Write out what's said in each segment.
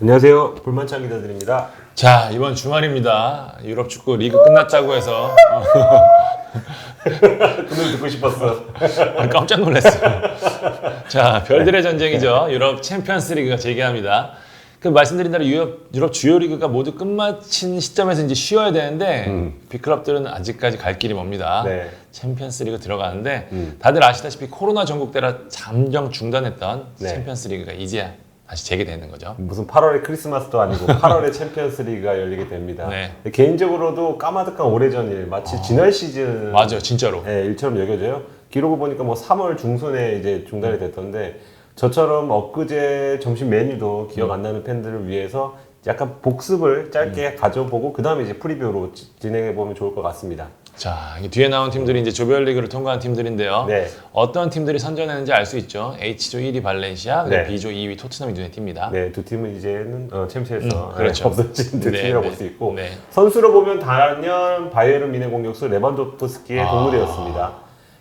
안녕하세요. 불만찬 기자들입니다. 자 이번 주말입니다. 유럽 축구 리그 끝났다고 해서 그 노래 듣고 싶었어. 어, 깜짝 놀랐어요. 자 별들의 전쟁이죠. 유럽 챔피언스 리그가 재개합니다. 그 말씀드린 대로 유럽, 유럽 주요 리그가 모두 끝마친 시점에서 이제 쉬어야 되는데 빅클럽들은 아직까지 갈 길이 멉니다. 네. 챔피언스 리그 들어가는데 다들 아시다시피 코로나 전국 때라 잠정 중단했던 네. 챔피언스 리그가 이제 다시 재개되는 거죠. 무슨 8월에 크리스마스도 아니고 8월에 챔피언스 리그가 열리게 됩니다. 네. 개인적으로도 까마득한 오래전 일, 마치 지난 시즌 맞아요, 진짜로. 예, 일처럼 여겨져요. 기록을 보니까 뭐 3월 중순에 이제 중단이 됐던데 저처럼 엊그제 점심 메뉴도 기억 안 나는 팬들을 위해서 약간 복습을 짧게 가져보고 그 다음에 이제 프리뷰로 지- 진행해 보면 좋을 것 같습니다. 자, 이 뒤에 나온 팀들이 이제 조별리그를 통과한 팀들인데요. 네. 어떤 팀들이 선전했는지 알 수 있죠. H조 1위 발렌시아, 그리고 네. B조 2위 토트넘이 눈에 띕니다. 네, 두 팀은 이제는 어, 챔스에서 음, 그렇죠. 예, 없어진 두 네, 팀이라고 네. 볼수 있고 네. 선수로 보면 단연 바이에른 미네 공격수 레반도프스키의 아. 동물이었습니다.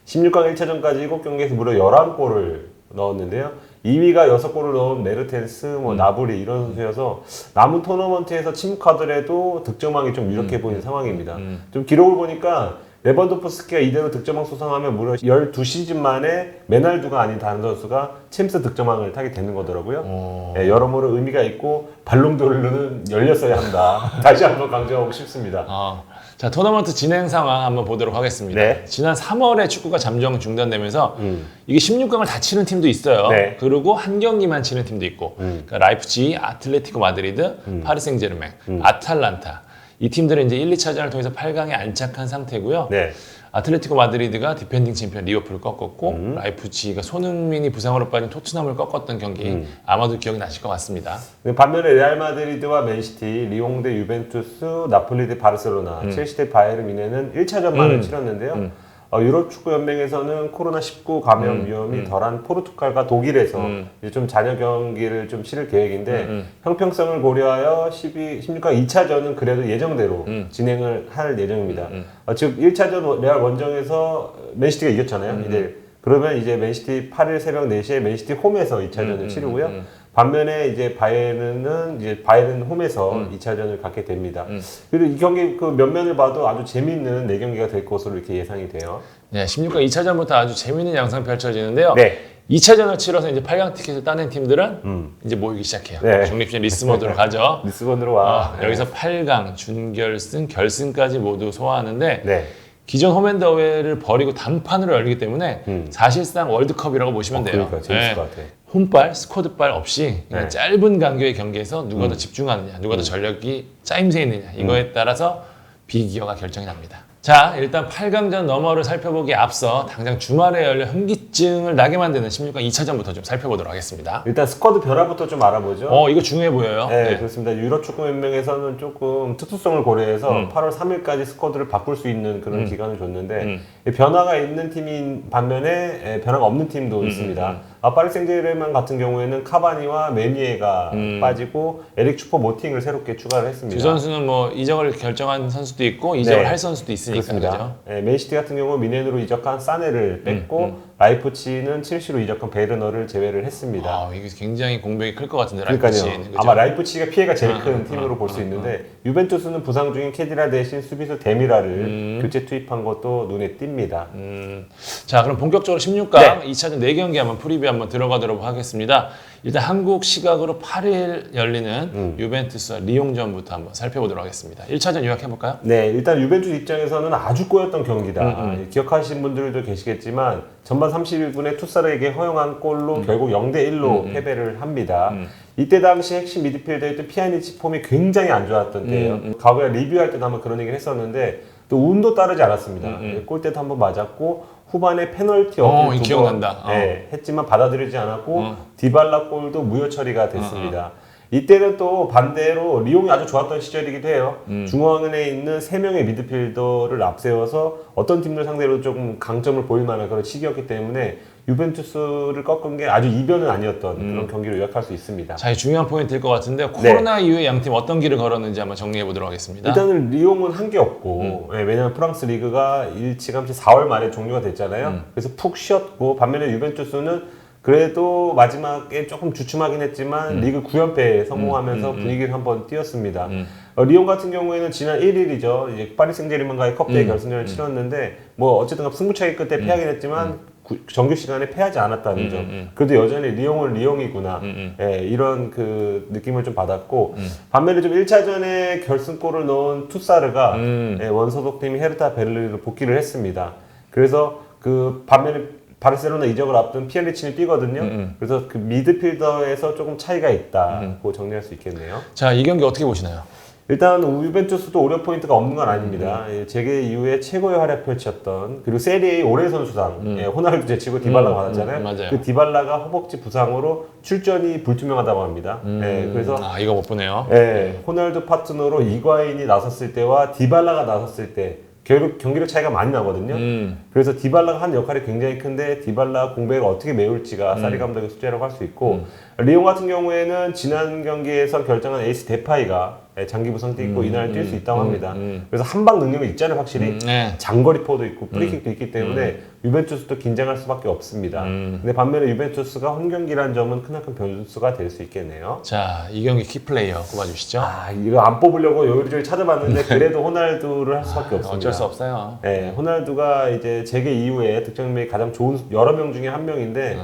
16강 1차전까지 7경기에서 무려 11골을 넣었는데요. 2위가 6골을 넣은 메르텐스, 뭐 음. 나브리 이런 선수여서 남은 토너먼트에서 침묵하더라도 득점왕이 좀 음. 유력해 보이는 상황입니다. 좀 기록을 보니까 레반도프스키가 이대로 득점왕 수상하면 무려 12시즌 만에 메날두가 아닌 다른 선수가 챔스 득점왕을 타게 되는 거더라고요. 어. 예, 여러모로 의미가 있고 발롱도르는 열렸어야 한다. 다시 한번 강조하고 싶습니다. 어, 자, 토너먼트 진행 상황 한번 보도록 하겠습니다. 네. 지난 3월에 축구가 잠정 중단되면서 음. 이게 16강을 다 치는 팀도 있어요. 네. 그리고 한 경기만 치는 팀도 있고. 음. 그러니까 라이프치히, 아틀레티코 마드리드, 파리 생제르맹, 음. 아탈란타. 이 팀들은 이제 1, 2차전을 통해서 8강에 안착한 상태고요. 네. 아틀레티코 마드리드가 디펜딩 챔피언 리오프를 꺾었고 음. 라이프치히가 손흥민이 부상으로 빠진 토트넘을 꺾었던 경기 음. 아마도 기억이 나실 것 같습니다. 반면에 레알 마드리드와 맨시티, 리옹 대 유벤투스, 나폴리 대 바르셀로나, 첼시 대 바이에른 미네는 1차전만을 음. 치렀는데요. 음. 어, 유럽 축구 연맹에서는 코로나 19 감염 음. 위험이 음. 덜한 포르투갈과 독일에서 음. 이제 좀 잔여 경기를 좀 치를 계획인데 음, 음. 형평성을 고려하여 12, 16강 2차전은 그래도 예정대로 음. 진행을 할 예정입니다. 음, 음. 어, 즉 1차전 레알 원정에서 맨시티가 이겼잖아요. 음, 이제 그러면 이제 맨시티 8일 새벽 4시에 맨시티 홈에서 2차전을 음, 음, 치르고요. 음, 음. 반면에 이제 바이에른은 이제 바이에른 홈에서 음. 2차전을 갖게 됩니다. 음. 그리고 이 경기 그 면면을 봐도 아주 재밌는 네 경기가 될 것으로 이렇게 예상이 돼요. 네, 16강 2차전부터 아주 재밌는 양상 펼쳐지는데요. 네. 2차전을 치러서 이제 8강 티켓을 따낸 팀들은 음. 이제 모이기 시작해요. 네. 중립심 리스모드로 가죠. 리스본으로 와. 아, 여기서 8강, 준결승, 결승까지 모두 소화하는데 네. 기존 홈앤더웨이를 버리고 단판으로 열리기 때문에 음. 사실상 월드컵이라고 보시면 어, 돼요. 그러니까 재밌을 네. 것 같아. 홈발, 스쿼드발 없이 그냥 네. 짧은 간격의 경기에서 누가 더 음. 집중하느냐, 누가 더 전력이 짜임새 있느냐 이거에 따라서 비기어가 결정이 납니다. 자, 일단 8강전 너머를 살펴보기에 앞서 당장 주말에 열려 흥기증을 나게 만드는 16강 2차전부터 좀 살펴보도록 하겠습니다. 일단 스쿼드 변화부터 좀 알아보죠. 어, 이거 중요해 보여요. 네, 네. 그렇습니다. 유럽 축구 연맹에서는 조금 특수성을 고려해서 음. 8월 3일까지 스쿼드를 바꿀 수 있는 그런 음. 기간을 줬는데 음. 변화가 있는 팀인 반면에 에, 변화가 없는 팀도 음, 있습니다. 음, 아, 파리 생제르맹 같은 경우에는 카바니와 메니에가 음. 빠지고 에릭 추퍼 모팅을 새롭게 추가를 했습니다. 두 선수는 뭐 이적을 결정한 선수도 있고 이적을 네. 할 선수도 있으니까 그렇습니다. 그죠? 네, 맨시티 같은 경우 미넨으로 이적한 사네를 뺐고 음. 라이프치히는 첼시로 이적한 베르너를 제외를 했습니다. 아, 이게 굉장히 공백이 클 것 같은데 그죠? 아마 라이프치히가 피해가 제일 아, 큰 아, 팀으로 아, 볼수 아, 있는데 유벤투스는 부상 중인 케디라 대신 수비수 데미라를 음. 교체 투입한 것도 눈에 띕니다. 음, 자 그럼 본격적으로 16강 네. 2차전 4경기 한번 프리뷰 한번 들어가도록 하겠습니다. 일단 한국 시각으로 8일 열리는 음. 유벤투스와 리옹전부터 한번 살펴보도록 하겠습니다. 1차전 요약해볼까요? 네, 일단 유벤투스 입장에서는 아주 꼬였던 경기다. 음, 음. 기억하시는 분들도 계시겠지만 전반 31분에 투사르에게 허용한 골로 결국 0대 1로 음, 음. 패배를 합니다. 음. 이때 당시 핵심 미드필더였던 피아니치 폼이 굉장히 안 좋았던 때예요. 음, 과거에 리뷰할 때도 한번 그런 얘기를 했었는데 또 운도 따르지 않았습니다. 음, 음. 골대도 한번 맞았고 후반에 페널티 어, 어필 두 기억난다. 번, 네, 했지만 받아들이지 않았고 어. 디발라 골도 무효 처리가 됐습니다. 이때는 또 반대로 리옹이 아주 좋았던 시절이기도 해요. 음. 중앙에 있는 세 명의 미드필더를 앞세워서 어떤 팀들 상대로 조금 강점을 보일 만한 그런 시기였기 때문에 유벤투스를 꺾은 게 아주 이변은 아니었던 음. 그런 경기로 요약할 수 있습니다. 자, 이 중요한 포인트일 것 같은데 코로나 이후에 양팀 어떤 길을 걸었는지 한번 정리해 보도록 하겠습니다. 일단은 리옹은 한 게 없고 예, 왜냐하면 프랑스 리그가 일찌감치 4월 말에 종료가 됐잖아요. 음. 그래서 푹 쉬었고 반면에 유벤투스는 그래도 마지막에 조금 주춤하긴 했지만 음. 리그 9연패에 성공하면서 분위기를 한번 띄웠습니다. 어, 리옹 같은 경우에는 지난 1일이죠. 이제 파리 생제르맹과의 컵대회 음. 결승전을 치렀는데 뭐 어쨌든 승부차기 끝에 패하긴 했지만 구- 정규 시간에 패하지 않았다는 음, 점. 그래도 여전히 리옹은 리옹이구나. 예, 이런 그 느낌을 좀 받았고 음. 반면에 좀 1차전에 결승골을 넣은 투사르가 음. 예, 원소속팀이 헤르타 베를린으로 복귀를 했습니다. 그래서 그 반면에 바르셀로나 이적을 앞둔 피엘리치는 뛰거든요. 음, 그래서 그 미드필더에서 조금 차이가 있다고 정리할 수 있겠네요. 자, 이 경기 어떻게 보시나요? 일단 유벤투스도 오려 포인트가 없는 건 음, 아닙니다. 예, 재개 이후에 최고의 활약 펼쳤던 그리고 세리에 올해 선수상 예, 호날두 제치고 디발라 음, 받았잖아요. 음, 맞아요. 그 디발라가 허벅지 부상으로 출전이 불투명하다고 합니다. 예, 그래서 아, 이거 못 보네요. 예, 호날두 파트너로 이과인이 나섰을 때와 디발라가 나섰을 때 결국 경기력 차이가 많이 나거든요. 음. 그래서 디발라가 한 역할이 굉장히 큰데 디발라 공백을 어떻게 메울지가 음. 사리 감독의 숙제라고 할 수 있고 리옹 같은 경우에는 지난 경기에서 결정한 에이스 데파이가 예, 장기 부상 도 있고 이날 뛸 수 있다고 합니다. 그래서 한방 능력이 있잖아요, 확실히. 음, 네. 장거리 포도 있고 프리킥도 있기 때문에 유벤투스도 긴장할 수밖에 없습니다. 근데 반면에 유벤투스가 홈 경기란 점은 크나큰 변수가 될 수 있겠네요. 자, 이 경기 키플레이어 꼽아주시죠. 아 이거 안 뽑으려고 요리조리 찾아봤는데 그래도 호날두를 할 수밖에 없습니다. 어쩔 수 없어요. 네, 호날두가 이제 재개 이후에 득점력이 가장 좋은 여러 명 중에 한 명인데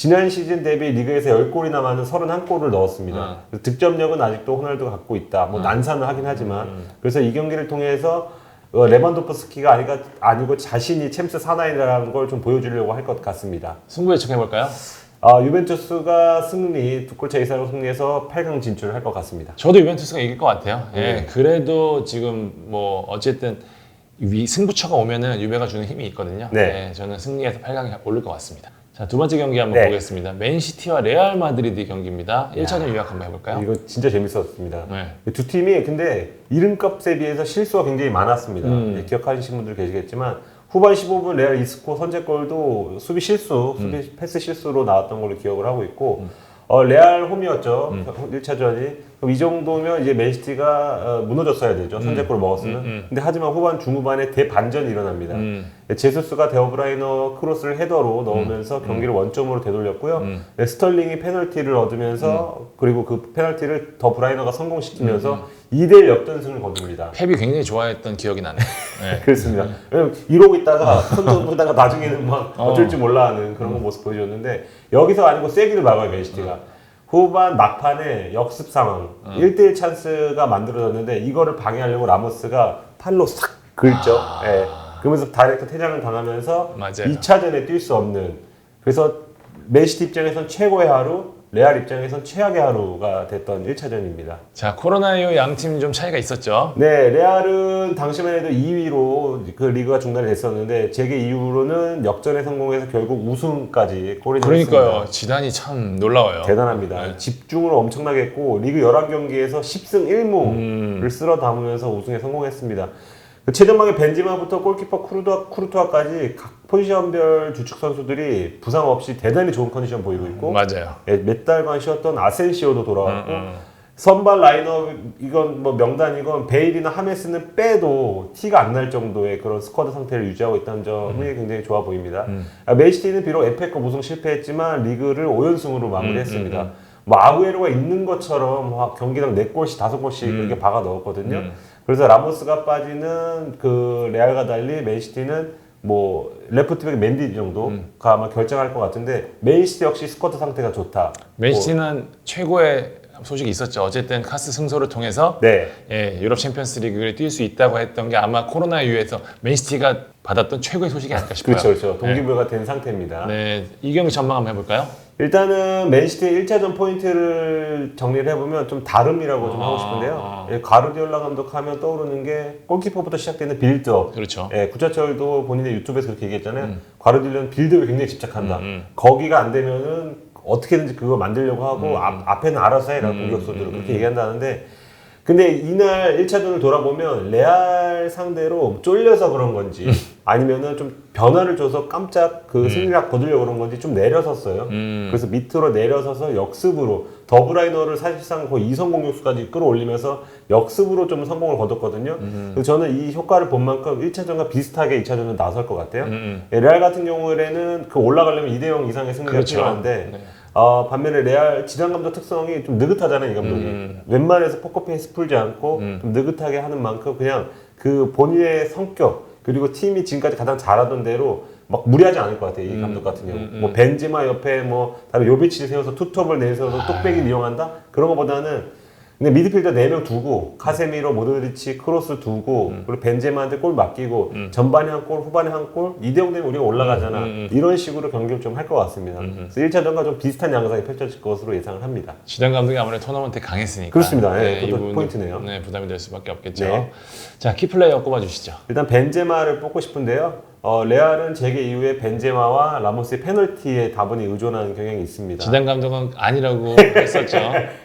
지난 시즌 대비 리그에서 10골이나 많은 31골을 넣었습니다. 그래서 득점력은 아직도 호날두가 갖고 있다. 뭐 난산을 하긴 하지만 그래서 이 경기를 통해서 어, 레반도프스키가 아니가 아니고 자신이 챔스 사나이라는 걸 좀 보여주려고 할 것 같습니다. 승부 예측해볼까요? 아, 유벤투스가 승리 두 골차 이상으로 승리해서 8강 진출을 할 것 같습니다. 저도 유벤투스가 이길 것 같아요. 네. 예, 그래도 지금 뭐 어쨌든 위 승부처가 오면은 유베가 주는 힘이 있거든요. 네. 예, 저는 승리해서 8강에 오를 것 같습니다. 자, 두 번째 경기 한번 네. 보겠습니다. 맨시티와 레알 마드리드 경기입니다. 1차전 요약 한번 해볼까요? 이거 진짜 재밌었습니다. 네. 두 팀이 근데 이름값에 비해서 실수가 굉장히 많았습니다. 음. 예, 기억하시는 분들 계시겠지만 후반 15분 레알 이스코 선제골도 수비 실수, 수비 음. 패스 실수로 나왔던 걸로 기억을 하고 있고 어, 레알 홈이었죠. 1차전이. 그럼 이 정도면 이제 맨시티가 어, 무너졌어야 되죠. 선제골을 먹었으면. 근데 하지만 후반 중후반에 대반전이 일어납니다. 음. 제수스가 데어브라이너 크로스를 헤더로 넣으면서 경기를 원점으로 되돌렸고요. 네, 스털링이 페널티를 얻으면서 그리고 그 페널티를 더 브라이너가 성공시키면서 2대1 역전승을 거둡니다. 펩이 굉장히 좋아했던 기억이 나네요. 네. 그렇습니다. 왜냐면 이러고 있다가 손도 보다가 나중에는 막 어쩔 줄 몰라 하는 그런 거 모습 보여줬는데 여기서 아니고 세기를 막아요 맨시티가. 후반 막판에 역습 상황 1대1 찬스가 만들어졌는데 이거를 방해하려고 라모스가 팔로 싹 긁죠. 예. 그러면서 다이렉트 퇴장을 당하면서 맞아요. 2차전에 뛸 수 없는 그래서 맨시티 입장에선 최고의 하루 레알 입장에선 최악의 하루가 됐던 1차전입니다. 자, 코로나 이후 양팀 좀 차이가 있었죠. 네, 레알은 당시만 해도 2위로 그 리그가 중단이 됐었는데 재개 이후로는 역전에 성공해서 결국 우승까지 꼬리 그러니까요. 지단이 참 놀라워요. 대단합니다. 집중을 엄청나게 했고 리그 11경기에서 10승 1무를 음. 쓸어 담으면서 우승에 성공했습니다. 그 최전방의 벤지마부터 골키퍼 쿠르투아, 쿠르투아까지 각 포지션별 주축 선수들이 부상 없이 대단히 좋은 컨디션 보이고 있고 맞아요. 예, 몇 달간 쉬었던 아센시오도 돌아왔고 음, 선발 라인업 이건 뭐 명단이건 베일이나 하메스는 빼도 티가 안 날 정도의 그런 스쿼드 상태를 유지하고 있다는 점이 음. 굉장히 좋아 보입니다. 아, 맨시티는 비록 에페컵 우승 실패했지만 리그를 5연승으로 음, 마무리했습니다. 뭐 아구에로가 있는 것처럼 와, 경기당 4골씩 5골씩 음. 이렇게 박아 넣었거든요. 그래서 라모스가 빠지는 그 레알과 달리 맨시티는 뭐 레프트백 맨디 정도가 음. 아마 결정할 것 같은데 맨시티 역시 스쿼드 상태가 좋다. 맨시티는 최고의 소식이 있었죠. 어쨌든 카스 승소를 통해서 네. 예, 유럽 챔피언스 리그를 뛸 수 있다고 했던 게 아마 코로나 이후에서 맨시티가 받았던 최고의 소식이 아닐까 싶어요. 그렇죠, 그렇죠. 동기부여가 된 상태입니다. 네, 이 경기 전망 한번 해볼까요? 일단은 맨시티의 1차전 포인트를 정리를 해보면 좀 다름이라고 좀 하고 싶은데요. 아. 예, 가르디올라 감독 하면 떠오르는 게 골키퍼부터 시작되는 빌드업. 그렇죠. 예, 구자철도 본인의 유튜브에서 그렇게 얘기했잖아요. 가르디올라는 빌드업에 굉장히 집착한다. 음, 거기가 안 되면은 어떻게든지 그거 만들려고 하고 음, 앞, 앞에는 알아서 해라 공격수들은 그렇게 얘기한다는데 근데 이날 1차전을 돌아보면 레알 상대로 쫄려서 그런 건지 아니면은 좀 변화를 줘서 깜짝 그 승리락 거두려고 그런 건지 좀 내려섰어요. 음. 그래서 밑으로 내려서서 역습으로 더블라이너를 사실상 거의 이성 공격수까지 끌어올리면서 역습으로 좀 성공을 거뒀거든요. 음. 그래서 저는 이 효과를 본 만큼 1차전과 비슷하게 2차전은 나설 것 같아요. 음, 예, 레알 같은 경우에는 그 올라가려면 2대0 이상의 승리가 그렇죠. 필요한데 네. 어, 반면에 레알 지단 감독 특성이 좀 느긋하잖아요 이 감독이. 음. 웬만해서 포커페이스 풀지 않고 좀 느긋하게 하는 만큼 그냥 그 본인의 성격 그리고 팀이 지금까지 가장 잘하던 대로 막 무리하지 않을 것 같아요 이 감독 같은 경우. 뭐 벤지마 옆에 뭐 다른 요비치를 세워서 투톱을 내세워서 뚝배기를 이용한다? 그런 것보다는 근데 미드필더 4명 두고 카세미로 모드리치 크로스 두고 그리고 벤제마한테 골 맡기고 전반에 한 골 후반에 한골 2대0 되면 우리가 올라가잖아 이런 식으로 경기를 좀 할 것 같습니다 그래서 1차전과 좀 비슷한 양상이 펼쳐질 것으로 예상을 합니다 지단 감독이 아무래도 토너먼트에 강했으니까. 그렇습니다. 예, 그것도 이분은, 포인트네요. 네, 부담이 될 수밖에 없겠죠. 네. 자, 키플레이어 꼽아주시죠. 일단 벤제마를 뽑고 싶은데요 어, 레알은 재개 이후에 벤제마와 라모스의 페널티에 다분히 의존하는 경향이 있습니다 지단 감독은 아니라고 했었죠.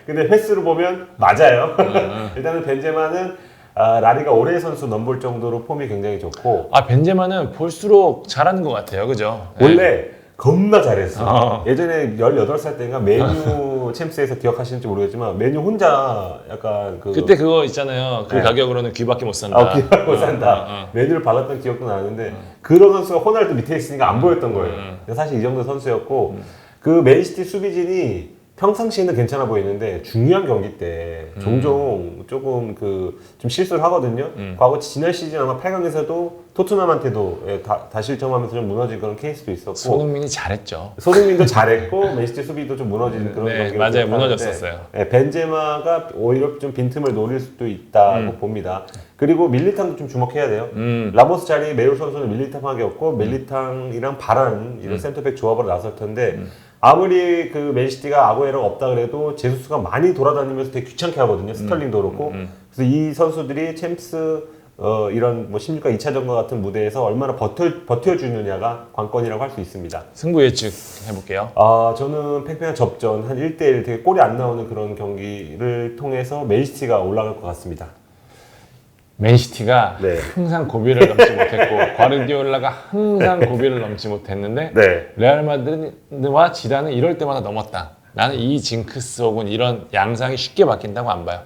근데 횟수로 보면 맞아요 일단은 벤제마는 아, 라리가 올해 선수 넘볼 정도로 폼이 굉장히 좋고 아, 벤제마는 볼수록 잘하는 것 같아요. 그죠? 네. 원래 겁나 잘했어. 어. 예전에 18살 때인가 메뉴 챔스에서 기억하시는지 모르겠지만 메뉴 혼자 약간 그 그때 그거 있잖아요. 그 네. 가격으로는 귀밖에 못 산다. 아, 기억하고 어, 산다. 어, 어. 메뉴를 받았던 기억도 나는데 그런 선수가 호날두 밑에 있으니까 안 보였던 거예요. 음. 사실 이 정도 선수였고 그 맨시티 수비진이 평상시에는 괜찮아 보이는데 중요한 경기 때 음. 종종 조금 그 좀 실수를 하거든요. 과거 지난 시즌 아마 8강에서도 토트넘한테도 예, 다, 다 실점하면서 좀 무너진 그런 케이스도 있었고 손흥민이 잘했죠. 손흥민도 잘했고 맨시티 수비도 좀 무너지는 그런 네, 경기를 맞아요. 기억하는데, 무너졌었어요. 네, 벤제마가 오히려 좀 빈틈을 노릴 수도 있다고 봅니다. 그리고 밀리탕도 좀 주목해야 돼요. 음. 라모스 자리에 메울 선수는 밀리탕하게없고 밀리탕이랑 바란 이런 센터백 조합으로 나설 텐데 아무리 그 맨시티가 아구에로가 없다 그래도 제수스가 많이 돌아다니면서 되게 귀찮게 하거든요. 스털링도 그렇고. 그래서 이 선수들이 챔스 어, 이런 뭐 16강 2차전과 같은 무대에서 얼마나 버텨, 버텨주느냐가 관건이라고 할 수 있습니다. 승부 예측 해볼게요. 아, 저는 팽팽한 접전, 한 1대1 되게 골이 안 나오는 그런 경기를 통해서 맨시티가 올라갈 것 같습니다. 맨시티가 네. 항상 고비를 넘지 못했고 과르디올라가 항상 고비를 넘지 못했는데 네. 레알 마드리드와 지단은 이럴 때마다 넘었다. 나는 이 징크스 혹은 이런 양상이 쉽게 바뀐다고 안 봐요.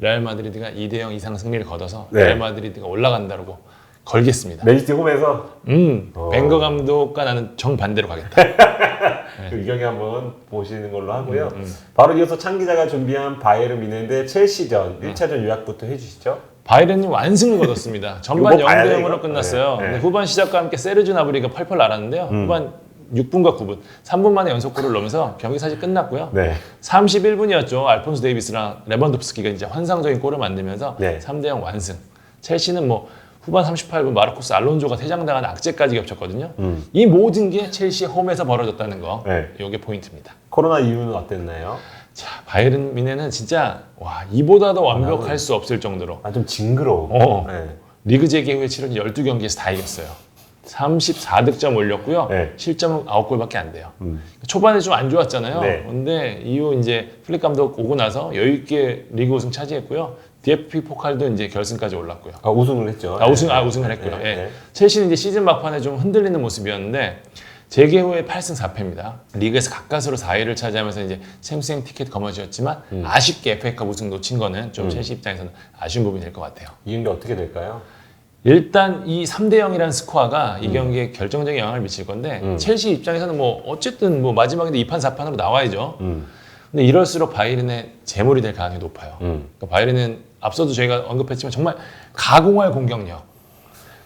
레알 마드리드가 2대 0 이상 승리를 거둬서 네. 레알 마드리드가 올라간다고 걸겠습니다. 맨시티 홈에서 음, 어. 벵거 감독과 나는 정반대로 가겠다. 그 의경이 한번 보시는 걸로 하고요. 음, 바로 이어서 창 기자가 준비한 바이에른 미네인데 첼시전 1차전 요약부터 해주시죠. 바이든이 완승을 거뒀습니다. 전반 이거 봐야 0대 돼, 0으로 이거? 끝났어요. 네, 네. 근데 후반 시작과 함께 세르주 나브리가 펄펄 날았는데요. 후반 6분과 9분, 3분 만에 연속골을 넣으면서 경기 사실 끝났고요. 네. 31분이었죠. 알폰스 데이비스랑 레반도프스키가 이제 환상적인 골을 만들면서 네. 3대 0 완승. 첼시는 뭐 후반 38분 마르코스 알론조가 퇴장당한 악재까지 겹쳤거든요. 이 모든 게 첼시 홈에서 벌어졌다는 거. 음. 네. 이게 포인트입니다. 코로나 이후는 어땠나요? 자, 바이에른 미네는 진짜 와, 이보다 더 완벽할 수 없을 정도로 아, 좀 징그러워. 어. 네. 리그 재개 후에 치른 12경기에서 다 이겼어요. 34득점 올렸고요. 네. 음. 실점은 9골밖에 안 돼요. 초반에 좀 안 좋았잖아요. 네. 근데 이후 이제 플릭 감독 오고 나서 여유 있게 리그 우승 차지했고요. DFB 포칼도 이제 결승까지 올랐고요. 아, 우승을 했죠. 아, 우승, 아, 우승을 했고요. 네, 예. 네. 첼시는 이제 시즌 막판에 좀 흔들리는 모습이었는데 재개 후에 8승 4패입니다. 리그에서 가까스로 4위를 차지하면서 이제 챔스행 티켓 거머쥐었지만 음. 아쉽게 FA컵 우승 놓친 거는 좀 첼시 입장에서는 아쉬운 부분이 될 것 같아요. 이 경기 어떻게 될까요? 일단 이 3대 0이라는 스코어가 음. 이 경기에 결정적인 영향을 미칠 건데 첼시 입장에서는 뭐 어쨌든 뭐 마지막인데 2판 4판으로 나와야죠. 음. 근데 이럴수록 바이른의 재물이 될 가능성이 높아요. 음. 그러니까 바이른은 앞서도 저희가 언급했지만 정말 가공할 공격력.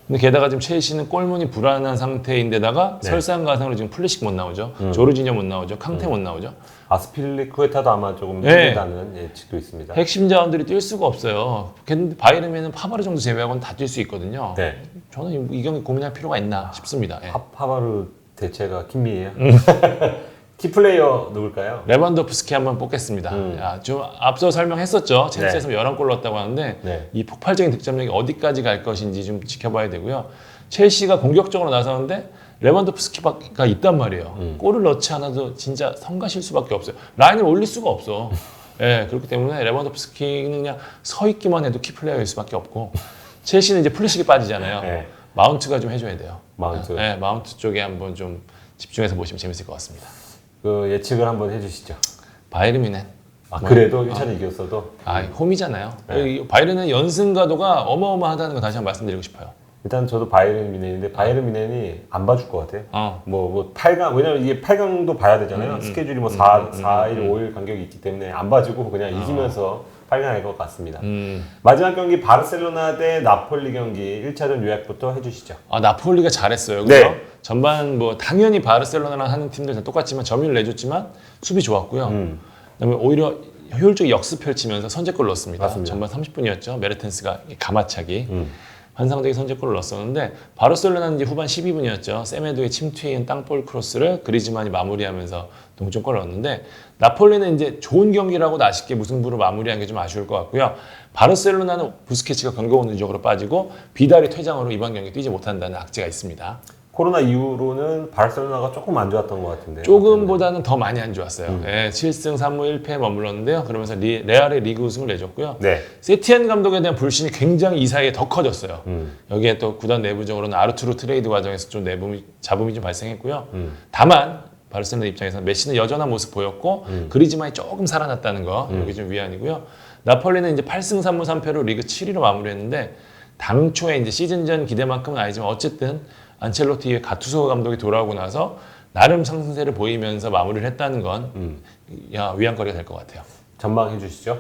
근데 게다가 지금 첼시는 골문이 불안한 상태인데다가 네. 설상가상으로 지금 플리식 못 나오죠. 음. 조르지녀 못 나오죠. 캉테 못 나오죠. 아스필리 쿠에타도 아마 조금 네. 뛴다는 예측도 있습니다. 핵심 자원들이 뛸 수가 없어요. 바이른은 파바르 정도 제외하고는 다 뛸 수 있거든요. 네. 저는 이- 이 경기 고민할 필요가 있나 싶습니다. 예. 파, 파바르 대체가 킴미예요. 음. 키플레이어 누굴까요? 레반도프스키 한번 뽑겠습니다. 음. 야, 좀 앞서 설명했었죠. 첼시에서 11골 넣었다고 하는데 네. 이 폭발적인 득점력이 어디까지 갈 것인지 좀 지켜봐야 되고요. 첼시가 공격적으로 나서는데 레반도프스키가 있단 말이에요. 음. 골을 넣지 않아도 진짜 성가실 수밖에 없어요. 라인을 올릴 수가 없어. 예, 그렇기 때문에 레반도프스키는 그냥 서 있기만 해도 키플레이어일 수밖에 없고 첼시는 이제 플리식이 빠지잖아요. 네. 마운트가 좀 해줘야 돼요. 마운트. 네, 마운트 쪽에 한번 좀 집중해서 보시면 재밌을 것 같습니다. 그 예측을 한번 해주시죠. 바이에른 뮌헨. 아, 그래도 1차전 이겼어도 아, 홈이잖아요. 네. 이 바이에른은 연승 가도가 어마어마하다는 거 다시 한번 말씀드리고 싶어요. 일단 저도 바이에른 미넨인데 바이에른 미넨이 안 봐줄 것 같아요. 어. 뭐, 뭐 8강 왜냐면 이게 8강도 봐야 되잖아요. 스케줄이 뭐 4, 4일, 5일 간격이 있기 때문에 안 봐주고 그냥 이기면서 8강 할것 같습니다. 음. 마지막 경기 바르셀로나 대 나폴리 경기 1차전 요약부터 해주시죠. 아, 나폴리가 잘했어요. 그죠? 네. 전반 뭐 당연히 바르셀로나랑 하는 팀들 다 똑같지만 점유를 내줬지만 수비 좋았고요. 음. 그다음에 오히려 효율적 역습 펼치면서 선제골 넣었습니다. 맞습니다. 전반 30분이었죠. 메르텐스가 가마차기. 음. 환상적인 선제골을 넣었었는데 바르셀로나는 이제 후반 12분이었죠. 세메도의 침투인 땅볼 크로스를 그리즈만이 마무리하면서 동점골을 넣었는데 나폴리는 이제 좋은 경기라고 아쉽게 무승부로 마무리한 게 좀 아쉬울 것 같고요. 바르셀로나는 부스케치가 경고운 누적으로 빠지고 비달이 퇴장으로 이번 경기 뛰지 못한다는 악재가 있습니다. 코로나 이후로는 바르셀로나가 조금 안 좋았던 것 같은데. 조금보다는 더 많이 안 좋았어요. 음. 예, 7승 3무 1패에 머물렀는데요. 그러면서 리, 레알의 리그 우승을 내줬고요. 네. 세티엔 감독에 대한 불신이 굉장히 이 사이에 더 커졌어요. 음. 여기에 또 구단 내부적으로는 아르투르 트레이드 과정에서 좀 내부 잡음이 좀 발생했고요. 음. 다만 바르셀로나 입장에서는 메시는 여전한 모습 보였고 음. 그리즈만이 조금 살아났다는 거 여기 좀 위안이고요. 나폴리는 이제 8승 3무 3패로 리그 7위로 마무리했는데 당초에 이제 시즌 전 기대만큼은 아니지만 어쨌든 안첼로티의 가투소 감독이 돌아오고 나서 나름 상승세를 보이면서 마무리를 했다는 건 음. 야, 위안거리가 될 것 같아요. 전망해 주시죠.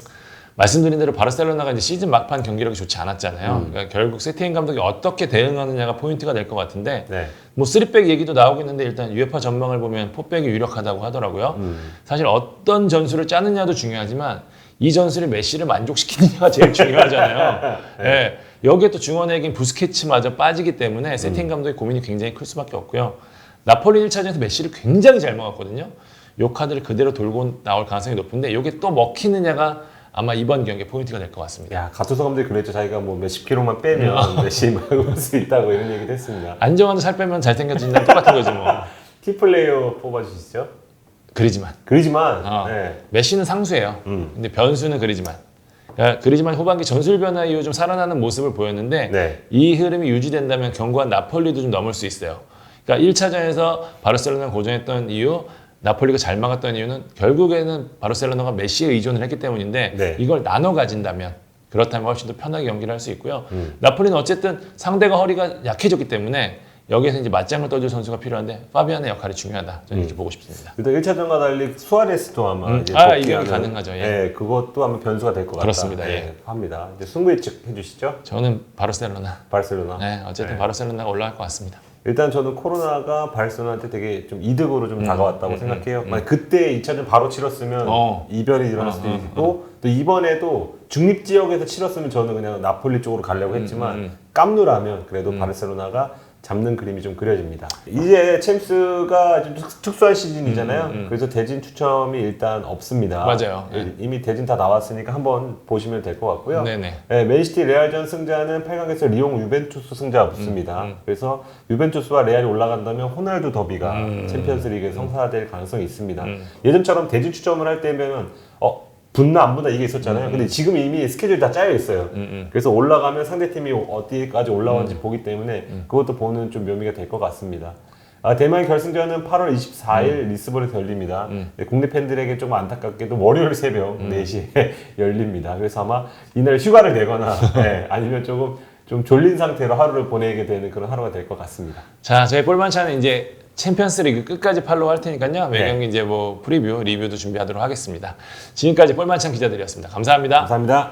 말씀드린 대로 바르셀로나가 이제 시즌 막판 경기력이 좋지 않았잖아요. 음. 그러니까 결국 세티엔 감독이 어떻게 대응하느냐가 포인트가 될 것 같은데 네. 뭐 쓰리백 얘기도 나오고 있는데 일단 유에파 전망을 보면 포백이 유력하다고 하더라고요. 음. 사실 어떤 전술을 짜느냐도 중요하지만 이 전술이 메시를 만족시키느냐가 제일 중요하잖아요. 예. 여기에 또 중원에겐 부스케츠마저 빠지기 때문에 세팅 감독의 고민이 굉장히 클 수밖에 없고요. 나폴리 1차전에서 메시를 굉장히 잘 먹었거든요. 요 카드를 그대로 돌고 나올 가능성이 높은데 이게 또 먹히느냐가 아마 이번 경기의 포인트가 될 것 같습니다. 야 가투소 감독이 그랬죠. 자기가 뭐 몇십 킬로만 빼면 메시 막을 수 있다고 이런 얘기도 했습니다. 안정환도 살 빼면 잘생겨진다는 똑같은 거지 뭐. 티 플레이어 뽑아주시죠. 그리지만 그리지만 어. 네. 메시는 상수예요. 음. 근데 변수는 그리지만. 그러니까 그리지만 후반기 전술 변화 이후 좀 살아나는 모습을 보였는데 네. 이 흐름이 유지된다면 견고한 나폴리도 좀 넘을 수 있어요. 그러니까 1차전에서 바르셀로나 고전했던 이유 나폴리가 잘 막았던 이유는 결국에는 바르셀로나가 메시에 의존을 했기 때문인데 네. 이걸 나눠 가진다면 그렇다면 훨씬 더 편하게 경기를 할 수 있고요. 음. 나폴리는 어쨌든 상대가 허리가 약해졌기 때문에 여기에서 이제 맞짱을 떠줄 선수가 필요한데 파비안의 역할이 중요하다. 저는 이렇게 보고 싶습니다. 일단 1차전과 달리 수아레스도 아마 음. 이제 아, 이 복귀하는- 경기 가능하죠, 예. 네, 그것도 아마 변수가 될 것 같다. 그렇습니다, 네, 예. 합니다. 이제 승부 예측 해주시죠. 저는 바르셀로나. 바르셀로나. 네, 어쨌든 네. 바르셀로나가 올라갈 것 같습니다. 일단 저는 코로나가 바르셀로나한테 되게 좀 이득으로 좀 다가왔다고 음, 생각해요. 만약 그때 2차전 바로 치렀으면 어. 이별이 일어날 수도 어, 어, 있고 또 이번에도 중립 지역에서 치렀으면 저는 그냥 나폴리 쪽으로 가려고 했지만 음, 깜누라면 그래도 바르셀로나가 잡는 그림이 좀 그려집니다. 이제 챔스가 좀 특- 특수한 시즌이잖아요. 그래서 대진 추첨이 일단 없습니다. 음, 맞아요. 이- 이미 대진 다 나왔으니까 한번 보시면 될 것 같고요. 네네. 네, 맨시티 레알전 승자는 8강에서 리옹 유벤투스 승자가 붙습니다. 음, 그래서 유벤투스와 레알이 올라간다면 호날두 더비가 음, 챔피언스리그에 성사될 가능성이 있습니다. 예전처럼 대진 추첨을 할 때면 어 붙나 안 붙나 이게 있었잖아요. 근데 지금 이미 스케줄이 다 짜여 있어요. 음, 그래서 올라가면 상대 팀이 어디까지 올라왔는지 보기 때문에 음. 그것도 보는 좀 묘미가 될 것 같습니다. 아, 대만 결승전은 8월 24일 리스본에서 열립니다. 음. 네, 국내 팬들에게 좀 안타깝게도 월요일 새벽 4시에 열립니다. 그래서 아마 이날 휴가를 내거나 네, 아니면 조금 좀 졸린 상태로 하루를 보내게 되는 그런 하루가 될 것 같습니다. 자, 저희 볼만차는 이제 챔피언스리그 끝까지 팔로우 할 테니까요. 네. 매경기 이제 뭐 프리뷰, 리뷰도 준비하도록 하겠습니다. 지금까지 볼만찬 기자들이었습니다. 감사합니다. 감사합니다.